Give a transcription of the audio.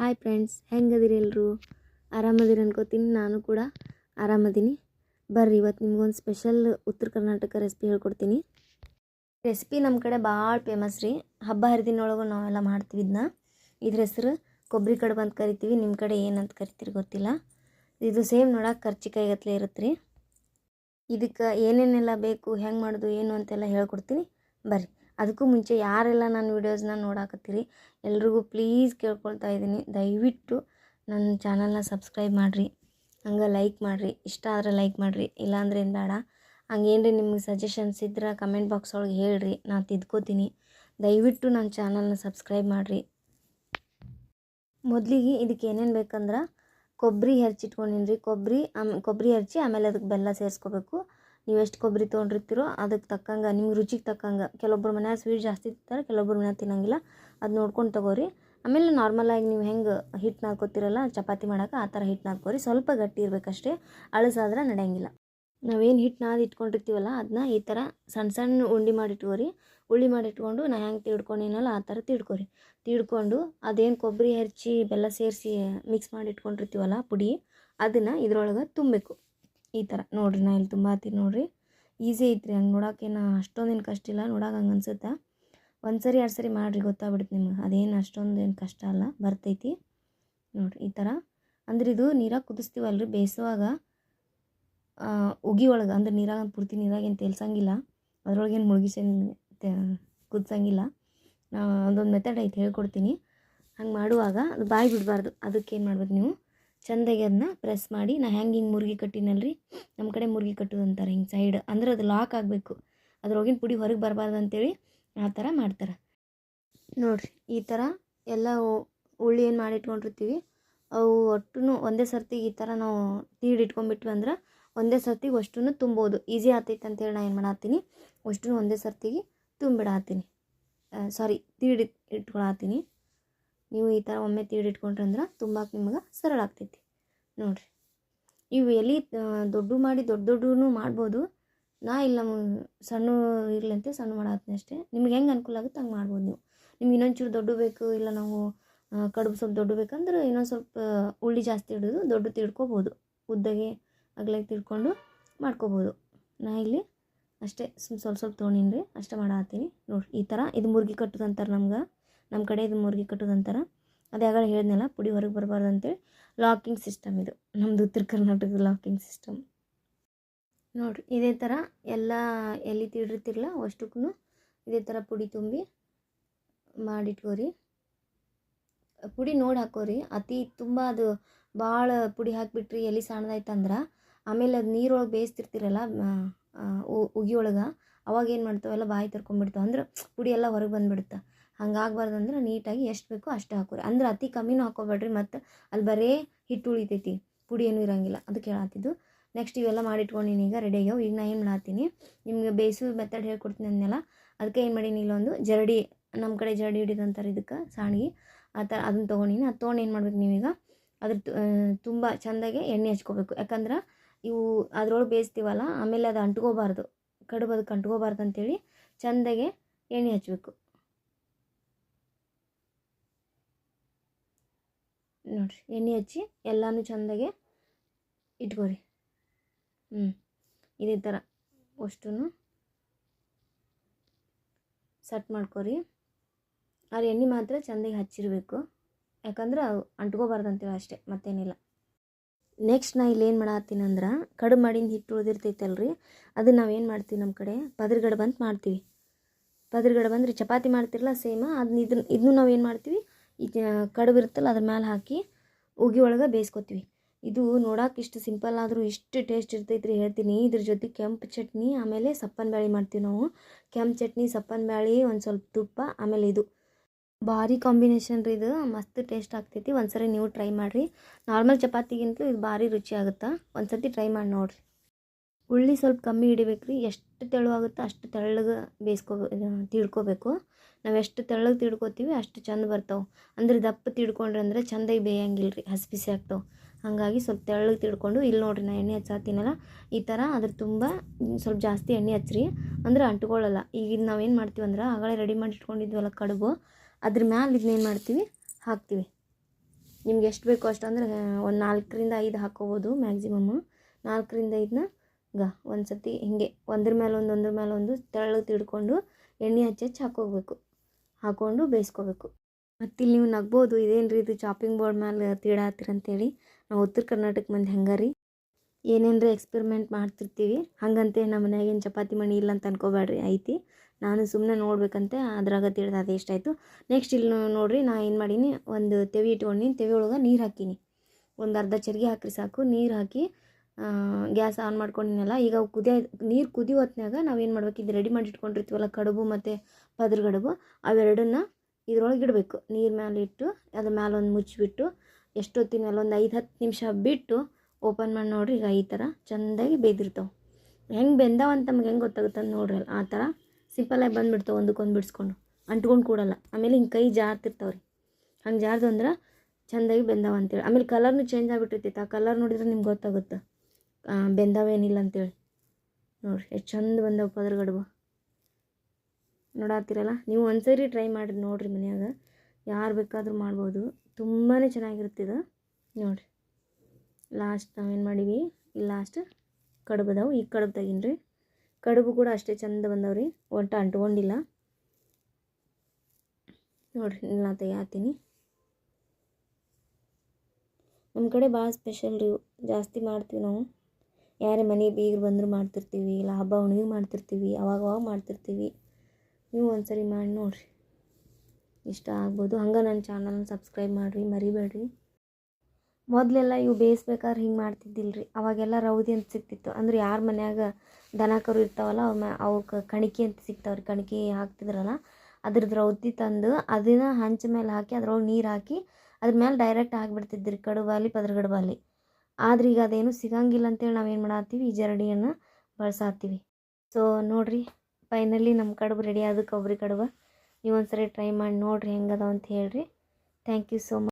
Hi friends ಹೆಂಗದಿರಿ ಎಲ್ಲರೂ ಆರಾಮದಿರಿ ಅನ್ಕೋತೀನಿ, ನಾನು ಕೂಡ ಆರಾಮದೀನಿ. ಬರ್ರಿ ಇವತ್ತು ನಿಮ್ಗೊಂದು ಸ್ಪೆಷಲ್ ಉತ್ತರ ಕರ್ನಾಟಕ ರೆಸಿಪಿ ಹೇಳ್ಕೊಡ್ತೀನಿ. ರೆಸಿಪಿ ನಮ್ಮ ಕಡೆ ಭಾಳ ಫೇಮಸ್ ರೀ. ಹಬ್ಬ ಹರಿದಿನೊಳಗೂ ನಾವೆಲ್ಲ ಮಾಡ್ತೀವಿ ಇದನ್ನ ಇದ್ರ ಹೆಸರು ಕೊಬ್ಬರಿ ಕಡುಬು ಅಂತ ಕರಿತೀವಿ. ನಿಮ್ಮ ಕಡೆ ಏನಂತ ಕರಿತೀರಿ ಗೊತ್ತಿಲ್ಲ. ಇದು ಸೇಮ್ ನೋಡೋಕೆ ಖರ್ಚಿಕಾಯಿ ಗತ್ಲೆ ಇರುತ್ತೆ ರೀ ಇದಕ್ಕೆ ಏನೇನೆಲ್ಲ ಬೇಕು, ಹೆಂಗೆ ಮಾಡೋದು, ಏನು ಅಂತೆಲ್ಲ ಹೇಳ್ಕೊಡ್ತೀನಿ. ಬರ್ರಿ. ಅದಕ್ಕೂ ಮುಂಚೆ ಯಾರೆಲ್ಲ ನನ್ನ ವೀಡಿಯೋಸ್ನ ನೋಡಾಕತ್ತೀರಿ, ಎಲ್ರಿಗೂ ಪ್ಲೀಸ್ ಕೇಳ್ಕೊಳ್ತಾ ಇದ್ದೀನಿ. ದಯವಿಟ್ಟು ನನ್ನ ಚಾನಲ್ನ ಸಬ್ಸ್ಕ್ರೈಬ್ ಮಾಡಿರಿ, ಹಂಗೆ ಲೈಕ್ ಮಾಡಿರಿ, ಇಷ್ಟ ಆದರೆ ಲೈಕ್ ಮಾಡಿರಿ, ಇಲ್ಲಾಂದ್ರೆ ಬೇಡ. ಹಂಗೇನ್ರಿ ನಿಮ್ಗೆ ಸಜೆಷನ್ಸ್ ಇದ್ರೆ ಕಮೆಂಟ್ ಬಾಕ್ಸ್ ಒಳಗೆ ಹೇಳ್ರಿ ನಾನು ತಿದ್ಕೋತೀನಿ. ದಯವಿಟ್ಟು ನನ್ನ ಚಾನಲ್ನ ಸಬ್ಸ್ಕ್ರೈಬ್ ಮಾಡಿರಿ. ಮೊದಲಿಗೆ ಇದಕ್ಕೆ ಏನೇನು ಬೇಕಂದ್ರೆ ಕೊಬ್ಬರಿ ಹೆರ್ಚಿಟ್ಕೊಂಡಿನಿ ರೀ ಕೊಬ್ಬರಿ ಆಮ್ ಕೊಬ್ಬರಿ ಹೆರ್ಚಿ ಆಮೇಲೆ ಅದಕ್ಕೆ ಬೆಲ್ಲ ಸೇರಿಸ್ಕೋಬೇಕು. ನೀವು ಎಷ್ಟು ಕೊಬ್ಬರಿ ತೊಗೊಂಡಿರ್ತೀರೋ ಅದಕ್ಕೆ ತಕ್ಕಂಗೆ, ನಿಮ್ಗೆ ರುಚಿಗೆ ತಕ್ಕಂಗೆ. ಕೆಲವೊಬ್ಬರು ಮನ್ಯಾಗ ಸ್ವೀಟ್ ಜಾಸ್ತಿ ತಿಂತಾರೆ ಕೆಲವೊಬ್ರು ಮನ್ಯಾಗ ತಿನ್ನಂಗಿಲ್ಲ. ಅದು ನೋಡ್ಕೊಂಡು ತಗೋರಿ. ಆಮೇಲೆ ನಾರ್ಮಲಾಗಿ ನೀವು ಹೆಂಗೆ ಹಿಟ್ಟು ನಾದ್ಕೋತಿರಲ್ಲ, ಚಪಾತಿ ಮಾಡೋಕೆ ಆ ಥರ ಹಿಟ್ಟು ನಾದ್ಕೋರಿ. ಸ್ವಲ್ಪ ಗಟ್ಟಿ ಇರಬೇಕಷ್ಟೇ, ಅಳಸಾದ್ರೆ ನಡೆಯಂಗಿಲ್ಲ. ನಾವೇನು ಹಿಟ್ಟು ನಾದಿ ಇಟ್ಕೊಂಡಿರ್ತೀವಲ್ಲ ಅದನ್ನ ಈ ಥರ ಸಣ್ಣ ಸಣ್ಣ ಉಂಡೆ ಮಾಡಿ ಇಟ್ಕೋರಿ ಉಳ್ಳಿ ಮಾಡಿ ಇಟ್ಕೊಂಡು ನಾ ಹೆಂಗೆ ತಿಳ್ಕೊಂಡಿನಲ್ಲ ಆ ಥರ ತಿಳ್ಕೊರಿ ತಿಳ್ಕೊಂಡು ಅದೇನು ಕೊಬ್ಬರಿ ಹೆಚ್ಚಿ ಬೆಲ್ಲ ಸೇರಿಸಿ ಮಿಕ್ಸ್ ಮಾಡಿ ಇಟ್ಕೊಂಡಿರ್ತೀವಲ್ಲ ಪುಡಿ, ಅದನ್ನು ಇದ್ರೊಳಗೆ ತುಂಬಬೇಕು. ಈ ಥರ. ನೋಡಿರಿ, ನಾ ಇಲ್ಲಿ ತುಂಬಾತೀನಿ ನೋಡಿರಿ. ಈಸಿ ಐತ್ರಿ, ಹಂಗೆ ನೋಡೋಕೇನು ಅಷ್ಟೊಂದೇನು ಕಷ್ಟ ಇಲ್ಲ, ನೋಡೋಕೆ ಹಂಗೆ ಅನ್ಸುತ್ತೆ? ಒಂದು ಸರಿ, ಎರಡು ಸರಿ ಮಾಡಿರಿ ಗೊತ್ತಾಗ್ಬಿಡುತ್ತೆ ನಿಮ್ಗೆ. ಅದೇನು ಅಷ್ಟೊಂದು ಏನು ಕಷ್ಟ ಅಲ್ಲ, ಬರ್ತೈತಿ. ನೋಡಿರಿ, ಈ ಥರ. ಅಂದ್ರೆ ಇದು ನೀರಾಗ ಕುದಿಸ್ತೀವಲ್ರಿ, ಬೇಯಿಸುವಾಗ ಉಗಿ ಒಳಗೆ, ಅಂದ್ರೆ ನೀರಾಗ ಪೂರ್ತಿ ನೀರಾಗೇನು ತೇಲ್ಸಂಗಿಲ್ಲ. ಅದ್ರೊಳಗೇನು ಮುಳುಗಿಸೇ ಕುದಿಸಂಗಿಲ್ಲ. ನಾ, ಅದೊಂದು ಮೆಥಡ್ ಐತೆ, ಹೇಳ್ಕೊಡ್ತೀನಿ. ಹಂಗೆ ಮಾಡುವಾಗ ಅದು ಬಾಯಿ ಬಿಡಬಾರ್ದು. ಅದಕ್ಕೆ ಏನು ಮಾಡ್ಬೇಕು ನೀವು? ಚಂದಾಗಿ ಅದನ್ನ ಪ್ರೆಸ್ ಮಾಡಿ, ನಾ ಹೆಂಗೆ ಹಿಂಗೆ ಮುರುಗಿ ಕಟ್ಟಿನಲ್ರಿ ನಮ್ಮ ಕಡೆ ಮುರುಗಿ ಕಟ್ಟೋದು ಅಂತಾರೆ ಹಿಂಗೆ ಸೈಡ್ ಅಂದ್ರೆ ಅದು ಲಾಕ್ ಆಗಬೇಕು. ಅದ್ರೊಳಗಿನ ಪುಡಿ ಹೊರಗೆ ಬರಬಾರ್ದು ಅಂತೇಳಿ ಆ ಥರ ಮಾಡ್ತಾರೆ. ನೋಡಿರಿ, ಈ ಥರ ಎಲ್ಲ ಉಳ್ಳಿ ಏನು ಮಾಡಿಟ್ಕೊಂಡಿರ್ತೀವಿ, ಅವು ಒಟ್ಟು ಒಂದೇ ಸರ್ತಿಗೆ ಈ ಥರ ನಾವು ತೀಡ್ ಇಟ್ಕೊಂಡ್ಬಿಟ್ವಿ ಅಂದ್ರೆ ಒಂದೇ ಸರ್ತಿಗೆ ಅಷ್ಟೂ ತುಂಬೋದು. ಈಸಿ ಆಗ್ತೈತೆ ಅಂತೇಳಿ ನಾನು ಏನು ಮಾಡತ್ತೀನಿ ಅಷ್ಟು ಒಂದೇ ಸರ್ತಿಗೆ ತುಂಬಿಡಾತೀನಿ ಸಾರಿ ತೀಡಿ ಇಟ್ಕೊಳತ್ತೀನಿ. ನೀವು ಈ ಥರ ಒಮ್ಮೆ ತೀಡಿಟ್ಕೊಂಡ್ರೆ ಅಂದ್ರೆ ತುಂಬ ನಿಮಗೆ ಸರಳ ಆಗ್ತೈತಿ. ನೋಡಿರಿ. ಇವು ಎಲ್ಲಿ ದೊಡ್ಡ ಮಾಡಿ ದೊಡ್ಡ ದೊಡ್ಡೂ ಮಾಡ್ಬೋದು. ನಾ ಇಲ್ಲ ಸಣ್ಣ ಇರಲಿ ಅಂತ, ಸಣ್ಣ ಮಾಡತ್ತೀನಿ ಅಷ್ಟೇ. ನಿಮ್ಗೆ ಹೆಂಗೆ ಅನುಕೂಲ ಆಗುತ್ತೆ ಹಂಗೆ ಮಾಡ್ಬೋದು ನೀವು. ನಿಮ್ಗೆ ಇನ್ನೊಂಚೂರು ದೊಡ್ಡ ಬೇಕು, ಇಲ್ಲ ನಾವು ಕಡುಬು ಸ್ವಲ್ಪ ದೊಡ್ಡ ಬೇಕಂದ್ರೆ ಇನ್ನೊಂದು ಸ್ವಲ್ಪ ಉಳ್ಳಿ ಜಾಸ್ತಿ ಹಿಡಿದು ದೊಡ್ಡ ತಿಳ್ಕೊಬೋದು ಉದ್ದಗೆ ಅಗ್ಲಾಗಿ ತಿಳ್ಕೊಂಡು ಮಾಡ್ಕೋಬೋದು. ನಾ ಇಲ್ಲಿ ಅಷ್ಟೇ, ಸುಮ್ ಸ್ವಲ್ಪ ಸ್ವಲ್ಪ ತೊಗೊಂಡಿನಿ ರೀ ಅಷ್ಟೇ ಮಾಡತ್ತೀನಿ. ನೋಡಿರಿ, ಈ ಥರ. ಇದು ಮುರ್ಗಿ ಕಟ್ಟೋದು ನಮ್ಗೆ. ನಮ್ಮ ಕಡೆ ಇದು ಮುರ್ಗಿ ಕಟ್ಟೋದು ಅಂತಾರೆ. ಅದು ಯಾವಾಗ ಹೇಳಿದ್ನಲ್ಲ, ಪುಡಿ ಹೊರಗೆ ಬರಬಾರ್ದು ಅಂತೇಳಿ. ಲಾಕಿಂಗ್ ಸಿಸ್ಟಮ್ ಇದು. ನಮ್ಮದು ಉತ್ತರ ಕರ್ನಾಟಕದ ಲಾಕಿಂಗ್ ಸಿಸ್ಟಮ್ ನೋಡಿರಿ, ಇದೇ ಥರ ಎಲ್ಲ ಎಲ್ಲಿ ತೀಡಿರ್ತಿರಲ್ಲ ಅಷ್ಟಕ್ಕೂ ಇದೇ ಥರ ಪುಡಿ ತುಂಬಿ ಮಾಡಿಟ್ಕೋರಿ. ಪುಡಿ ನೋಡಿ ಹಾಕೋರಿ. ಅತಿ ತುಂಬ ಅದು ಭಾಳ ಪುಡಿ ಹಾಕಿಬಿಟ್ರಿ ಎಲ್ಲಿ ಸಣ್ಣದಾಯ್ತಂದ್ರೆ, ಆಮೇಲೆ ಅದು ನೀರೊಳಗೆ ಬೇಯಿಸ್ತಿರ್ತಿರಲ್ಲ ಉಗಿಯೊಳಗೆ ಅವಾಗ ಏನು ಮಾಡ್ತಾವೆಲ್ಲ ಬಾಯಿ ತರ್ಕೊಂಡ್ಬಿಡ್ತಾವೆ ಅಂದ್ರೆ ಪುಡಿ ಎಲ್ಲ ಹೊರಗೆ ಬಂದುಬಿಡುತ್ತೆ. ಹಂಗಾಗ್ಬಾರ್ದು ಅಂದ್ರೆ ನೀಟಾಗಿ ಎಷ್ಟು ಬೇಕೋ ಅಷ್ಟು ಹಾಕೋರಿ. ಅಂದ್ರೆ ಅತಿ ಕಮ್ಮಿನೂ ಹಾಕೋಬೇಡ್ರಿ, ಮತ್ತು ಅಲ್ಲಿ ಬರೇ ಹಿಟ್ಟು ಉಳಿತೈತಿ, ಪುಡಿ ಏನೂ ಇರೋಂಗಿಲ್ಲ, ಅದಕ್ಕೆ ಹೇಳತ್ತಿದ್ದು ನೆಕ್ಸ್ಟ್ ಇವೆಲ್ಲ ಮಾಡಿಟ್ಕೊಂಡಿನಿ ಈಗ ರೆಡಿ ಆಗ್ಯಾವ. ಈಗ ನಾ ಏನು ಮಾಡತ್ತೀನಿ ನಿಮ್ಗೆ ಬೇಯಿಸೋ ಮೆಥಡ್ ಹೇಳ್ಕೊಡ್ತೀನಿ ಅದನ್ನೆಲ್ಲ ಅದಕ್ಕೆ ಏನು ಮಾಡೀನಿ, ಇಲ್ಲೊಂದು ಜರಡಿ ನಮ್ಮ ಕಡೆ ಜರಡಿ ಹಿಡಿದು ಅಂತಾರೆ ಇದಕ್ಕೆ, ಸಾಣಿಗೆ, ಆ ಥರ ಅದನ್ನು ತೊಗೊಂಡಿನಿ. ಅದು ತೊಗೊಂಡು ಏನು ಮಾಡ್ಬೇಕು ನೀವೀಗ, ಅದ್ರ ತುಂಬ ಚೆಂದಾಗೆ ಎಣ್ಣೆ ಹಚ್ಕೋಬೇಕು. ಯಾಕಂದ್ರೆ ಇವು ಅದ್ರೊಳಗೆ ಬೇಯಿಸ್ತೀವಲ್ಲ, ಆಮೇಲೆ ಅದು ಅಂಟ್ಕೋಬಾರ್ದು, ಕಡುಬು ಅದಕ್ಕೆ ಅಂಟ್ಕೋಬಾರ್ದು ಅಂತೇಳಿ ಚೆಂದಾಗೆ ಎಣ್ಣೆ ಹಚ್ಚಬೇಕು ನೋಡಿರಿ, ಎಣ್ಣೆ ಹಚ್ಚಿ ಎಲ್ಲನೂ ಚೆಂದಾಗೆ ಇಟ್ಕೋರಿ. ಹ್ಞೂ ಇದೇ ಥರ ಅಷ್ಟೂ ಸಟ್ ಮಾಡ್ಕೊರಿ. ಆದ್ರೆ ಎಣ್ಣೆ ಮಾತ್ರ ಚೆಂದಾಗಿ ಹಚ್ಚಿರಬೇಕು. ಯಾಕಂದ್ರೆ ಅವು ಅಂಟ್ಕೋಬಾರ್ದು ಅಂತೇಳಿ ಅಷ್ಟೇ, ಮತ್ತೇನಿಲ್ಲ. ನೆಕ್ಸ್ಟ್ ನಾ ಇಲ್ಲಿ ಏನು ಮಾಡತ್ತೀನಿ ಅಂದ್ರೆ ಕಡು ಮಾಡಿನ ಹಿಟ್ಟು ಉಳಿದಿರ್ತೈತಲ್ರಿ, ಅದನ್ನ ನಾವು ಏನು ಮಾಡ್ತೀವಿ ನಮ್ಮ ಕಡೆ? ಪದರ್ಗಡೆ ಬಂದು ಮಾಡ್ತೀವಿ. ಪದರ್ಗಡೆ ಬಂದ್ರೆ, ಚಪಾತಿ ಮಾಡ್ತಿರಲ್ಲ ಸೇಮ ಅದನ್ನ ಇದನ್ನ ಇದನ್ನು ನಾವೇನು ಮಾಡ್ತೀವಿ? ಈಗ ಕಡುಬು ಇರುತ್ತಲ್ಲ, ಅದ್ರ ಮೇಲೆ ಹಾಕಿ ಉಗಿ ಒಳಗೆ ಬೇಯಿಸ್ಕೊತೀವಿ. ಇದು ನೋಡೋಕೆ ಇಷ್ಟು ಸಿಂಪಲ್ ಆದರೂ ಇಷ್ಟು ಟೇಸ್ಟ್ ಇರ್ತೈತ್ರಿ ಹೇಳ್ತೀನಿ. ಇದ್ರ ಜೊತೆ ಕೆಂಪು ಚಟ್ನಿ, ಆಮೇಲೆ ಸಪ್ಪನ ಬ್ಯಾಳಿ ಮಾಡ್ತೀವಿ ನಾವು. ಕೆಂಪು ಚಟ್ನಿ, ಸಪ್ಪನ ಬ್ಯಾಳಿ, ಒಂದು ಸ್ವಲ್ಪ ತುಪ್ಪ, ಆಮೇಲೆ ಇದು. ಭಾರಿ ಕಾಂಬಿನೇಷನ್ ರೀ ಇದು. ಮಸ್ತ್ ಟೇಸ್ಟ್ ಆಗ್ತೈತಿ. ಒಂದ್ಸರಿ ನೀವು ಟ್ರೈ ಮಾಡಿರಿ. ನಾರ್ಮಲ್ ಚಪಾತಿಗಿಂತಲೂ ಇದು ಭಾರಿ ರುಚಿ ಆಗುತ್ತೆ? ಒಂದ್ಸತಿ ಟ್ರೈ ಮಾಡಿ ನೋಡಿರಿ. ಉಳ್ಳಿ ಸ್ವಲ್ಪ ಕಮ್ಮಿ ಹಿಡಿಬೇಕು ರೀ. ಎಷ್ಟು ತೆಳುವಾಗುತ್ತೋ ಅಷ್ಟು ತೆಳ್ಳಗೆ ಬೇಯಿಸ್ಕೋ ತಿಳ್ಕೊಬೇಕು. ನಾವು ಎಷ್ಟು ತೆಳ್ಳಗೆ ತಿಳ್ಕೊತೀವಿ ಅಷ್ಟು ಚಂದ ಬರ್ತಾವೆ. ಅಂದ್ರೆ ದಪ್ಪ ತಿಳ್ಕೊಂಡ್ರೆ ಅಂದರೆ ಚಂದಾಗಿ ಬೇಯಂಗಿಲ್ಲ ರೀ ಹಸಿ ಬಿಸಿ ಆಗ್ತಾವೆ. ಹಾಗಾಗಿ ಸ್ವಲ್ಪ ತೆಳ್ಳಗೆ ತಿಳ್ಕೊಂಡು ಇಲ್ಲಿ ನೋಡಿರಿ ನಾನು ಎಣ್ಣೆ ಹಚ್ಚಾತೀನಲ್ಲ, ಈ ಥರ ಅದ್ರ ತುಂಬ ಸ್ವಲ್ಪ ಜಾಸ್ತಿ ಎಣ್ಣೆ ಹಚ್ಚಿರಿ ಅಂದ್ರೆ ಅಂಟ್ಕೊಳ್ಳಲ್ಲ. ಈಗ ಇದು ನಾವೇನು ಮಾಡ್ತೀವಿ ಅಂದ್ರೆ ಆಗಳೇ ರೆಡಿ ಮಾಡಿ ಇಟ್ಕೊಂಡಿದ್ವಲ್ಲ ಕಡುಬು, ಅದ್ರ ಮ್ಯಾಲೆ ಇದನ್ನೇನು ಮಾಡ್ತೀವಿ, ಹಾಕ್ತೀವಿ. ನಿಮ್ಗೆ ಎಷ್ಟು ಬೇಕೋ ಅಷ್ಟು ಅಂದರೆ, ಒಂದು ನಾಲ್ಕರಿಂದ ಐದು ಹಾಕ್ಕೋಬೋದು ಮ್ಯಾಕ್ಸಿಮಮ್ಮು ನಾಲ್ಕರಿಂದ ಐದನ್ನ ಗ ಒಂದು ಸತಿ ಹಿಂಗೆ ಒಂದ್ರ ಮೇಲೆ ಒಂದು, ಒಂದ್ರ ಮೇಲೆ ಒಂದು ತೆಳ್ಳಗೆ ತಿಡ್ಕೊಂಡು ಎಣ್ಣೆ ಹಚ್ಚಿ ಹಚ್ಚಿ ಹಾಕೋಬೇಕು. ಹಾಕ್ಕೊಂಡು ಬೇಯಿಸ್ಕೋಬೇಕು. ಮತ್ತು ಇಲ್ಲಿ ನೀವು ನಗ್ಬೋದು ಇದೇನು ರೀ ಇದು ಚಾಪಿಂಗ್ ಬೋರ್ಡ್ ಮೇಲೆ ತೀಡಾತ್ತೀರಂತೇಳಿ ನಾವು ಉತ್ತರ ಕರ್ನಾಟಕ ಮಂದಿ ಹೆಂಗೆ ರೀ. ಏನೇನ್ರ ಎಕ್ಸ್ಪೆರಿಮೆಂಟ್ ಮಾಡ್ತಿರ್ತೀವಿ? ಹಾಗಂತೆ ನಮ್ಮ ಮನ್ಯಾಗ ಏನು ಚಪಾತಿ ಮಣಿ ಇಲ್ಲ ಅಂತ ಅನ್ಕೋಬೇಡ್ರಿ ಐತಿ. ನಾನು ಸುಮ್ಮನೆ ನೋಡ್ಬೇಕಂತೆ, ಅದ್ರಾಗ ತಿಳಿದ ಅದು ಎಷ್ಟಾಯಿತು ನೆಕ್ಸ್ಟ್ ಇಲ್ಲಿ ನೋಡಿರಿ, ನಾ ಏನು ಮಾಡೀನಿ, ಒಂದು ತೆವಿ ಇಟ್ಕೊಂಡೀನಿ ತೆವಿ ಒಳಗೆ ನೀರು ಹಾಕೀನಿ. ಒಂದು ಅರ್ಧ ಚರ್ಗೆ ಹಾಕ್ರಿ ಸಾಕು, ನೀರು ಹಾಕಿ ಗ್ಯಾಸ್ ಆನ್ ಮಾಡ್ಕೊಂಡಿನಲ್ಲ, ಈಗ ಕುದಿಯ, ನೀರು ಕುದಿ ಹೊತ್ನ್ಯಾಗ ನಾವೇನು ಮಾಡ್ಬೇಕು? ಇದು ರೆಡಿ ಮಾಡಿ ಇಟ್ಕೊಂಡಿರ್ತೀವಲ್ಲ ಕಡುಬು ಮತ್ತು ಪದ್ರ ಕಡುಬು, ಅವೆರಡನ್ನ ಇದ್ರೊಳಗೆ ಇಡಬೇಕು. ನೀರು ಮೇಲೆ ಇಟ್ಟು, ಅದ್ರ ಮೇಲೆ ಒಂದು ಮುಚ್ಚಿಬಿಟ್ಟು ಎಷ್ಟೊತ್ತಿನ ಮೇಲೆ ಒಂದು ಐದು ಹತ್ತು ನಿಮಿಷ ಬಿಟ್ಟು ಓಪನ್ ಮಾಡಿ ನೋಡ್ರಿ, ಈಗ ಈ ಥರ ಚೆಂದಾಗಿ ಬೇಯ್ದಿರ್ತಾವೆ ಹೆಂಗೆ ಬೆಂದಾವ ಅಂತ ನಮ್ಗೆ ಹೆಂಗೆ ಗೊತ್ತಾಗುತ್ತೆ ಅಂತ ನೋಡ್ರಿ ಆ ಥರ ಸಿಂಪಲಾಗಿ ಬಂದುಬಿಡ್ತಾವೆ ಒಂದಕ್ಕೊಂದು ಬಿಡಿಸ್ಕೊಂಡು. ಅಂಟ್ಕೊಂಡು ಕೂಡಲ್ಲ, ಆಮೇಲೆ ಹಿಂಗೆ ಕೈ ಜಾರ್ತಿರ್ತಾವೆ ರೀ ಹಂಗೆ ಜಾರ್ದು ಅಂದ್ರೆ ಚೆಂದಾಗಿ ಬೆಂದಾವ ಅಂತೇಳಿ. ಆಮೇಲೆ ಕಲರ್ನು ಚೇಂಜ್ ಆಗಿಬಿಟ್ಟಿರ್ತೈತೆ, ಆ ಕಲರ್ ನೋಡಿದ್ರೆ ನಿಮ್ಗೆ ಗೊತ್ತಾಗುತ್ತೆ? ಬೆಂದಾವೇನಿಲ್ಲ ಅಂತೇಳಿ. ನೋಡಿರಿ, ಎಷ್ಟು ಚಂದ ಬಂದವು ಪದ್ರ ಗಡುಬು ನೋಡತ್ತೀರಲ್ಲ ನೀವು ಒಂದ್ಸರಿ ಟ್ರೈ ಮಾಡಿ ನೋಡಿರಿ ಮನ್ಯಾಗ. ಯಾರು ಬೇಕಾದರೂ ಮಾಡ್ಬೋದು. ತುಂಬಾ ಚೆನ್ನಾಗಿರುತ್ತೆ ಇದು. ನೋಡಿರಿ ಲಾಸ್ಟ್ ನಾವೇನು ಮಾಡೀವಿ? ಇಲ್ಲಿ ಲಾಸ್ಟ್ ಕಡುಬು ಅದಾವೆ. ಈ ಕಡುಬು ತೆಗೀನಿ ಕಡುಬು ಕೂಡ ಅಷ್ಟೇ ಚಂದ ರೀ ಒಟ್ಟು ಅಂಟ್ಕೊಂಡಿಲ್ಲ. ನೋಡಿರಿ ನಾ ತೆಗಿತೀನಿ ನಮ್ಮ ಕಡೆ ಭಾಳ ಸ್ಪೆಷಲ್ ರೀ ಜಾಸ್ತಿ ಮಾಡ್ತೀವಿ ನಾವು. ಯಾರೇ ಮನೆ ಬೀಗರು ಬಂದರೂ ಮಾಡ್ತಿರ್ತೀವಿ, ಇಲ್ಲ ಹಬ್ಬ ಹುಣ್ಣಿಗೆ ಮಾಡ್ತಿರ್ತೀವಿ, ಅವಾಗ ಮಾಡ್ತಿರ್ತೀವಿ. ನೀವು ಒಂದ್ಸರಿ ಮಾಡಿ ನೋಡಿರಿ. ಇಷ್ಟ ಆಗ್ಬೋದು. ಹಂಗೆ ನನ್ನ ಚಾನಲ್ನ ಸಬ್ಸ್ಕ್ರೈಬ್ ಮಾಡಿರಿ, ಮರಿಬೇಡ್ರಿ. ಮೊದಲೆಲ್ಲ ಇವು ಬೇಯಿಸ್ಬೇಕಾದ್ರೆ ಹಿಂಗೆ ಮಾಡ್ತಿದ್ದಿಲ್ಲ ರೀ ಅವಾಗೆಲ್ಲ ರೌದಿ ಅಂತ ಸಿಗ್ತಿತ್ತು. ಅಂದ್ರೆ ಯಾರ ಮನ್ಯಾಗ ದನ ಕರು ಇರ್ತಾವಲ್ಲ ಅವ ಅವಕ್ಕೆ ಕಣಿಕೆ ಅಂತ ಸಿಗ್ತಾವ್ರಿ. ಕಣಿಕೆ ಹಾಕ್ತಿದ್ರಲ್ಲ ಅದ್ರದ್ದು ರೌದಿ ತಂದು ಅದನ್ನ ಹಂಚ ಮೇಲೆ ಹಾಕಿ, ಅದ್ರೊಳಗೆ ನೀರು ಹಾಕಿ, ಅದ್ರ ಮೇಲೆ ಡೈರೆಕ್ಟ್ ಹಾಕಿಬಿಡ್ತಿದ್ದಿರಿ ಕಡುಬಾಲಿ, ಪದ್ರಗಡುಬಾಲಿ. ಆದ್ರೆ ಈಗ ಅದೇನು ಸಿಗಂಗಿಲ್ಲ ಅಂತೇಳಿ ನಾವೇನು ಮಾಡತ್ತೀವಿ? ಈ ಜರಡಿಯನ್ನು ಬಳಸಾತ್ತೀವಿ. ಸೊ ನೋಡಿರಿ ಫೈನಲಿ ನಮ್ಮ ಕಡುಬು ರೆಡಿ ಆದ ಕೊಬ್ಬರಿ ಕಡುಬು. ನೀವು ಒಂದ್ಸರಿ ಟ್ರೈ ಮಾಡಿ ನೋಡಿರಿ ಹೆಂಗದ ಅಂತ ಹೇಳ್ರಿ. Thank you so much